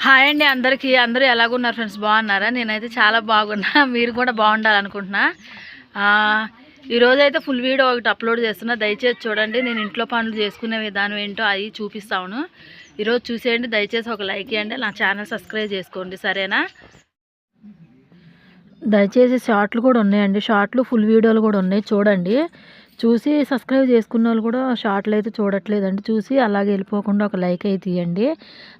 Hi అండి అందరికీ. అందరూ ఎలాగున్నారు ఫ్రెండ్స్? బాగున్నారా? నేనైతే చాలా బాగున్నా. మీరు కూడా బాగుండాలనుకుంటున్నా. ఈరోజైతే ఈరోజు అయితే ఫుల్ వీడియో ఒకటి అప్లోడ్ చేస్తున్నా. దయచేసి చూడండి. నేను ఇంట్లో పనులు చేసుకునే విధానం ఏంటో అవి చూపిస్తాను ఈరోజు చూసేయండి. దయచేసి ఒక లైక్ ఇవ్వండి నా ఛానల్ సబ్స్క్రైబ్ చేసుకోండి. సరేనా? దయచేసి షార్ట్లు కూడా ఉన్నాయండి. షార్ట్లు ఫుల్ వీడియోలు కూడా ఉన్నాయి. చూడండి. చూసి సబ్స్క్రైబ్ చేసుకున్న వాళ్ళు కూడా షార్ట్లు అయితే చూడట్లేదండి. చూసి అలాగే వెళ్ళిపోకుండా ఒక లైక్ అయితే ఇవ్వండి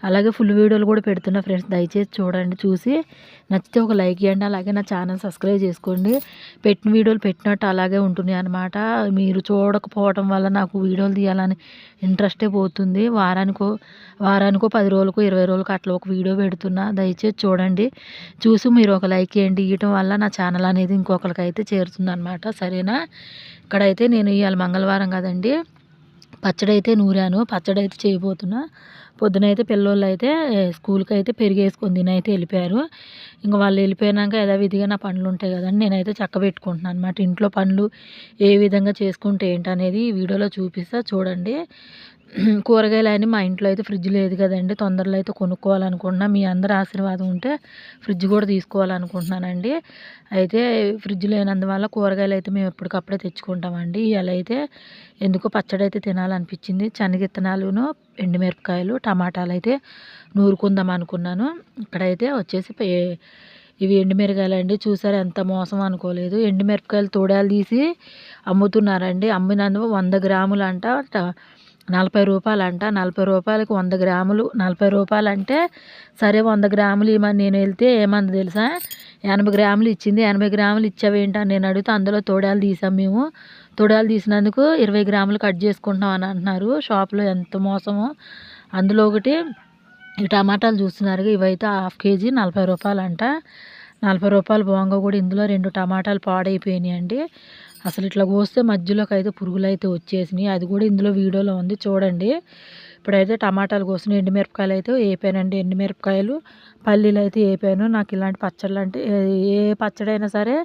అలాగే ఫుల్ వీడియోలు కూడా పెడుతున్నా ఫ్రెండ్స్ దయచేసి చూడండి చూసి నచ్చితే ఒక లైక్ ఇవ్వండి అలాగే నా ఛానల్ సబ్స్క్రైబ్ చేసుకోండి. పెట్టిన వీడియోలు పెట్టినట్టు అలాగే ఉంటున్నాయి అనమాట మీరు చూడకపోవడం వల్ల నాకు వీడియోలు తీయాలని ఇంట్రెస్టే పోతుంది. వారానికో వారానికో పది రోజులకు ఇరవై రోజులకు అట్లా ఒక వీడియో పెడుతున్నా. దయచేసి చూడండి. చూసి మీరు ఒక లైక్ ఇవ్వండి ఇవ్వటం వల్ల నా ఛానల్ అనేది ఇంకొకరికి అయితే చేరుతుంది అనమాట సరేనా? ఇక్కడైతే నేను ఇవాళ మంగళవారం కదండి. పచ్చడి అయితే నూరాను. పచ్చడి అయితే చేయబోతున్నా. పొద్దునైతే పిల్లోళ్ళు అయితే స్కూల్కి అయితే పెరిగేసుకొని తిని అయితే వెళ్ళిపోయారు. ఇంకా వాళ్ళు వెళ్ళిపోయినాక యథావిధిగా నా పనులు ఉంటాయి కదండి. నేనైతే చక్క పెట్టుకుంటున్నాను అనమాట ఇంట్లో పనులు ఏ విధంగా చేసుకుంటే ఏంటనేది ఈ వీడియోలో చూపిస్తా. చూడండి. కూరగాయలు అని మా ఇంట్లో అయితే ఫ్రిడ్జ్ లేదు కదండి. తొందరలో అయితే కొనుక్కోవాలనుకుంటున్నా. మీ అందరి ఆశీర్వాదం ఉంటే ఫ్రిడ్జ్ కూడా తీసుకోవాలనుకుంటున్నానండి. అయితే ఫ్రిడ్జ్ లేనందువల్ల కూరగాయలు అయితే మేము ఎప్పటికప్పుడే తెచ్చుకుంటామండి. ఇలా అయితే ఎందుకో పచ్చడి అయితే తినాలనిపించింది. శనగిత్తనాలును ఎండుమిరపకాయలు టమాటాలు అయితే నూరుకుందాం అనుకున్నాను. ఇక్కడైతే వచ్చేసి ఇవి ఎండుమిరకాయలు అండి చూసారు ఎంత మోసం అనుకోలేదు. ఎండుమిరపకాయలు తోడాలు తీసి అమ్ముతున్నారండి. అమ్మినందుకు వంద గ్రాములు అంట ట- నలభై రూపాయలు అంట నలభై రూపాయలకి వంద గ్రాములు. నలభై రూపాయలు అంటే సరే వంద గ్రాములు ఇవ్వమని నేను వెళ్తే ఏమంది తెలుసా? ఎనభై గ్రాములు ఇచ్చింది. ఎనభై గ్రాములు ఇచ్చావేంటి అని నేను అడిగితే అందులో తోడాలు తీసాం మేము. తోడాలు తీసినందుకు ఇరవై గ్రాములు కట్ చేసుకుంటున్నాం అని అంటున్నారు. షాప్లో ఎంత మోసమో. అందులో ఒకటి ఈ టమాటాలు చూస్తున్నారు ఇవైతే హాఫ్ కేజీ నలభై రూపాయలు అంట నలభై రూపాయలు బోంగ కూడా ఇందులో రెండు టమాటాలు పాడైపోయినాయి అండి అసలు ఇట్లా కోస్తే మధ్యలోకి అయితే పురుగులు అయితే వచ్చేసినాయి. అది కూడా ఇందులో వీడియోలో ఉంది చూడండి. ఇప్పుడైతే టమాటాలు కోసిన ఎండుమిరపకాయలు అయితే వేపానండి ఎండుమిరపకాయలు పల్లీలు అయితే వేపాను నాకు ఇలాంటి పచ్చళ్ళు అంటే ఏ- ఏ పచ్చడి అయినా సరే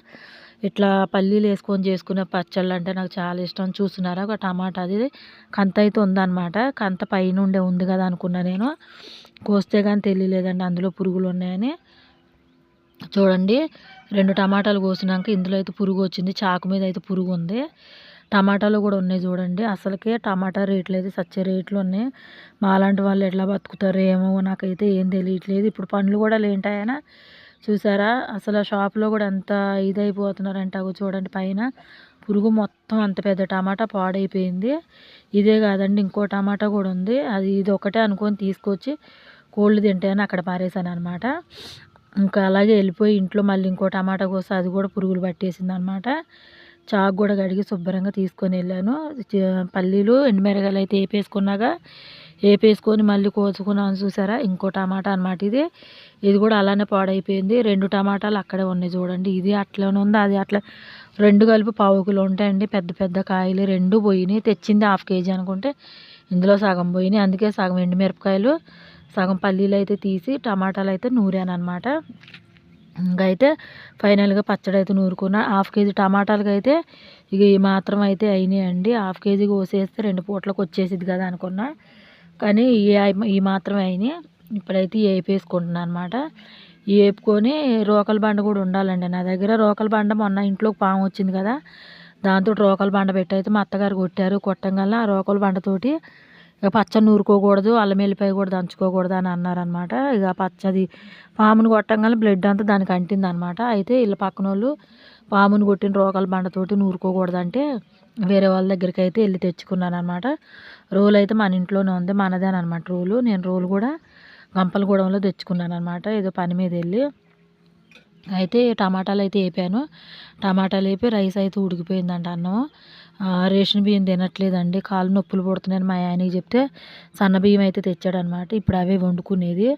ఇట్లా పల్లీలు వేసుకొని చేసుకునే పచ్చళ్ళు అంటే నాకు చాలా ఇష్టం. చూస్తున్నారా? ఒక టమాటా అది కంత అయితే ఉందన్నమాట. కంత పైన ఉండే ఉంది కదా అనుకున్నా నేను. కోస్తే కానీ తెలియలేదండి అందులో పురుగులు ఉన్నాయని. చూడండి రెండు టమాటాలు కోసినాక ఇందులో అయితే పురుగు వచ్చింది. చాకు మీద అయితే పురుగు ఉంది. టమాటాలు కూడా ఉన్నాయి చూడండి. అసలుకే టమాటా రేట్లు అయితే సచ్చే రేట్లు ఉన్నాయి. మాలాంటి వాళ్ళు ఎట్లా బతుకుతారో ఏమో నాకైతే ఏం తెలియట్లేదు. ఇప్పుడు పండ్లు కూడా లేంటాయన చూసారా? అసలు ఆ షాప్లో కూడా ఎంత ఇదైపోతున్నారంటే అగో చూడండి పైన. పురుగు మొత్తం అంత పెద్ద టమాటా పాడైపోయింది. ఇదే కాదండి ఇంకో టమాటా కూడా ఉంది. అది ఇది ఒకటే అనుకొని తీసుకొచ్చి కోళ్ళు తింటాయని అక్కడ పారేసాను అనమాట ఇంకా అలాగే వెళ్ళిపోయి ఇంట్లో మళ్ళీ ఇంకో టమాటా కోసం అది కూడా పురుగులు పట్టేసింది అనమాట చాకు కూడా కడిగి శుభ్రంగా తీసుకొని వెళ్ళాను. పల్లీలు ఎండుమిరగాయలు అయితే వేపేసుకున్నాక వేపేసుకొని మళ్ళీ కోసుకున్నాను చూసారా? ఇంకో టమాటా అనమాట ఇది. ఇది కూడా అలానే పాడైపోయింది. రెండు టమాటాలు అక్కడే ఉన్నాయి చూడండి. ఇది అట్లనే ఉంది? అది అట్లా రెండు కలిపి పావుకులు ఉంటాయండి. పెద్ద పెద్ద కాయలు రెండు పోయినాయి. తెచ్చింది హాఫ్ కేజీ అనుకుంటే ఇందులో సగం పోయినాయి. అందుకే సగం ఎండుమిరపకాయలు సగం పల్లీలు అయితే తీసి టమాటాలు అయితే నూరాను అనమాట ఇంకా అయితే ఫైనల్గా పచ్చడి అయితే నూరుకున్నా. హాఫ్ కేజీ టమాటాలకి అయితే ఇక ఈ మాత్రం అయితే అయినాయండి. హాఫ్ కేజీ కోసేస్తే రెండు పూటలకు వచ్చేసిద్ది కదా అనుకున్నా. కానీ ఈ ఈ మాత్రమే అయినాయి. ఇప్పుడైతే వేపేసుకుంటున్నాను అనమాట వేపుకొని రోకల బండ కూడా ఉండాలండి. నా దగ్గర రోకల బండ మొన్న ఇంట్లోకి పాము వచ్చింది కదా దాంతో రోకల బండ పెట్టి అయితే మా అత్తగారు కొట్టారు. కొట్టంగల్లా ఆ రోకల బండతోటి ఇక పచ్చ నూరుకోకూడదు అల్లం వెల్లిపాయ కూడా దంచుకోకూడదు అని అన్నారనమాట ఇక పచ్చది పామును కొట్టంగానే బ్లడ్ అంతా దానికి అంటింది అనమాట అయితే ఇళ్ళ పక్కన వాళ్ళు పామును కొట్టిన రోగాల బండతోటి నూరుకోకూడదు అంటే వేరే వాళ్ళ దగ్గరికి అయితే వెళ్ళి తెచ్చుకున్నాను అనమాట రోలు అయితే మన ఇంట్లోనే ఉంది మనదే అనమాట రోలు. నేను రోలు కూడా గంపలగూడెంలో తెచ్చుకున్నాను అనమాట ఏదో పని మీద వెళ్ళి అయితే టమాటాలు అయితే వేపాను. టమాటాలు వేపి రైస్ అయితే ఉడికిపోయిందంట అన్నం. రేషన్ బియ్యం తినట్లేదండి. కాళ్ళు నొప్పులు పుడుతున్నాయని మా ఆయనకి చెప్తే సన్న బియ్యం అయితే తెచ్చాడనమాట ఇప్పుడు అవే వండుకునేది.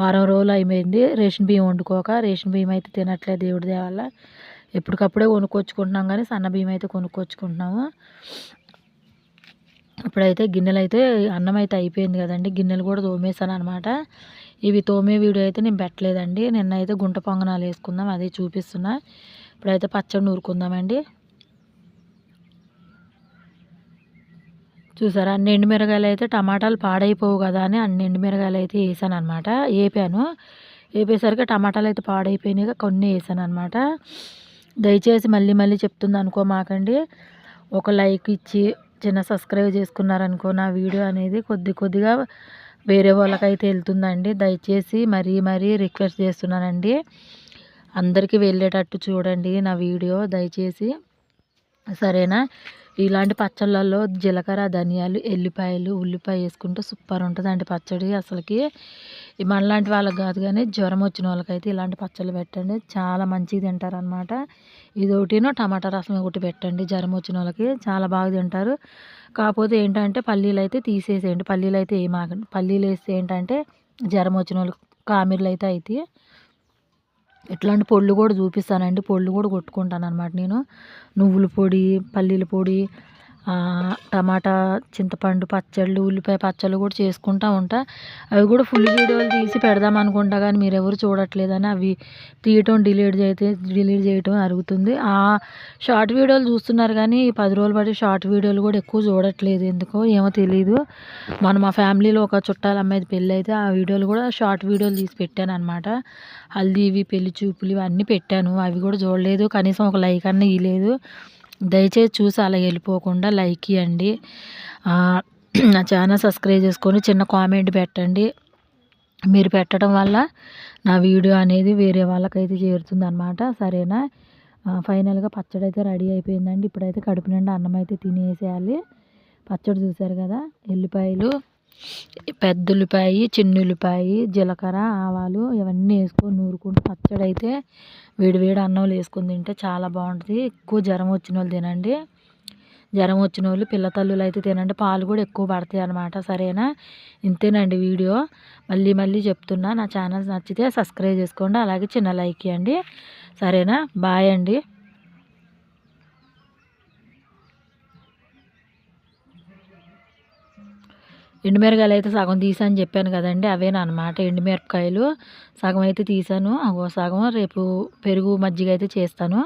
వారం రోజులు అయిపోయింది రేషన్ బియ్యం వండుకోక. రేషన్ బియ్యం అయితే తినట్లేదు దేవుడి దేవల్ల ఎప్పటికప్పుడే కొనుక్కొచ్చుకుంటున్నాం కానీ సన్న బియ్యం అయితే కొనుక్కొచ్చుకుంటున్నాము. ఇప్పుడైతే గిన్నెలు అయితే అన్నం అయితే అయిపోయింది కదండి. గిన్నెలు కూడా తోమేసాను అనమాట ఇవి తోమే వీడియో అయితే నేను పెట్టలేదండి. నిన్న అయితే గుంట పొంగనాలు వేసుకుందాం అదే చూపిస్తున్నా. ఇప్పుడైతే పచ్చడి నూరుకుందామండి చూసారా అన్ని ఎండుమిరగాయలు అయితే టమాటాలు పాడైపోవు కదా అని అన్ని ఎండుమిరగాయలు అయితే వేసాను అనమాట వేపాను. వేపేసరికి టమాటాలు అయితే పాడైపోయినాయి కొన్ని వేసాను అనమాట దయచేసి మళ్ళీ మళ్ళీ చెప్తుంది అనుకోమాకండి. ఒక లైక్ ఇచ్చి చిన్న సబ్స్క్రైబ్ చేసుకున్నారనుకో నా వీడియో అనేది కొద్ది కొద్దిగా వేరే వాళ్ళకైతే వెళ్తుందండి. దయచేసి మరీ మరీ రిక్వెస్ట్ చేస్తున్నానండి. అందరికీ వెళ్ళేటట్టు చూడండి నా వీడియో. దయచేసి సరేనా? ఇలాంటి పచ్చళ్ళల్లో జీలకర్ర ధనియాలు ఎల్లిపాయలు ఉల్లిపాయ వేసుకుంటే సూపర్ ఉంటుందండి పచ్చడి అసలుకి. మనలాంటి వాళ్ళకి కాదు కానీ జ్వరం వచ్చిన వాళ్ళకైతే ఇలాంటి పచ్చళ్ళు పెట్టండి. చాలా మంచిగా తింటారు అనమాట ఇది ఒకటినో టమాటా రసం ఒకటి పెట్టండి. జ్వరం వచ్చిన వాళ్ళకి చాలా బాగా తింటారు. కాకపోతే ఏంటంటే పల్లీలు అయితే తీసేసేయండి. పల్లీలు అయితే ఏమాగండి పల్లీలు వేస్తే ఏంటంటే జ్వరం వచ్చిన వాళ్ళకి కామెర్లు అయితే అయితే ఇట్లాంటి పొళ్ళు కూడా చూపిస్తానండి. పొళ్ళు కూడా కొట్టుకుంటాను అనమాట నేను. నువ్వుల పొడి పల్లీల పొడి టమాటా చింతపండు పచ్చళ్ళు ఉల్లిపాయ పచ్చళ్ళు కూడా చేసుకుంటూ ఉంటా. అవి కూడా ఫుల్ వీడియోలు తీసి పెడదాం అనుకుంటా కానీ మీరు ఎవరు చూడట్లేదని అవి తీయటం డిలీట్ చేస్తే డిలీట్ చేయటం అరుగుతుంది. ఆ షార్ట్ వీడియోలు చూస్తున్నారు కానీ పది రోజులు బట్టి షార్ట్ వీడియోలు కూడా ఎక్కువ చూడట్లేదు. ఎందుకో ఏమో తెలియదు మన మా ఫ్యామిలీలో ఒక చుట్టాల అమ్మాయిది పెళ్ళి అయితే ఆ వీడియోలు కూడా షార్ట్ వీడియోలు తీసి పెట్టాను అనమాట హల్దీవి పెళ్ళి చూపులు ఇవన్నీ పెట్టాను. అవి కూడా చూడలేదు. కనీసం ఒక లైక్ అన్న ఇవ్వలేదు దయచేసి చూసి అలా వెళ్ళిపోకుండా లైక్ ఇవ్వండి నా ఛానల్ సబ్స్క్రైబ్ చేసుకొని చిన్న కామెంట్ పెట్టండి. మీరు పెట్టడం వల్ల నా వీడియో అనేది వేరే వాళ్ళకైతే చేరుతుంది అనమాట సరేనా ఫైనల్గా పచ్చడి అయితే రెడీ అయిపోయిందండి. ఇప్పుడైతే కడుపు నిండా అన్నం అయితే తినేసేయాలి. పచ్చడి చూసారు కదా? ఎల్లిపాయలు పెద్ద ఉల్లిపాయ చిన్న ఉల్లిపాయ జీలకర్ర ఆవాలు ఇవన్నీ వేసుకొని నూరుకుంటూ పచ్చడి అయితే వేడి వేడి అన్నంలో వేసుకొని తింటే చాలా బాగుంటుంది. ఎక్కువ జ్వరం వచ్చిన వాళ్ళు తినండి. జ్వరం వచ్చిన వాళ్ళు పిల్ల తల్లులు అయితే తినండి. పాలు కూడా ఎక్కువ పడతాయి అనమాట సరేనా? ఇంతేనండి వీడియో. మళ్ళీ మళ్ళీ చెప్తున్నా. నా ఛానల్ నచ్చితే సబ్స్క్రైబ్ చేసుకోండి. అలాగే చిన్న లైక్ ఇవ్వండి. సరేనా? బాయ్ అండి. ఎండుమిరకాయలు అయితే సగం తీసాను చెప్పాను కదండి అవేనా అనమాట ఎండుమిరపకాయలు సగం అయితే తీసాను సగం రేపు పెరుగు మజ్జిగ అయితే చేస్తాను.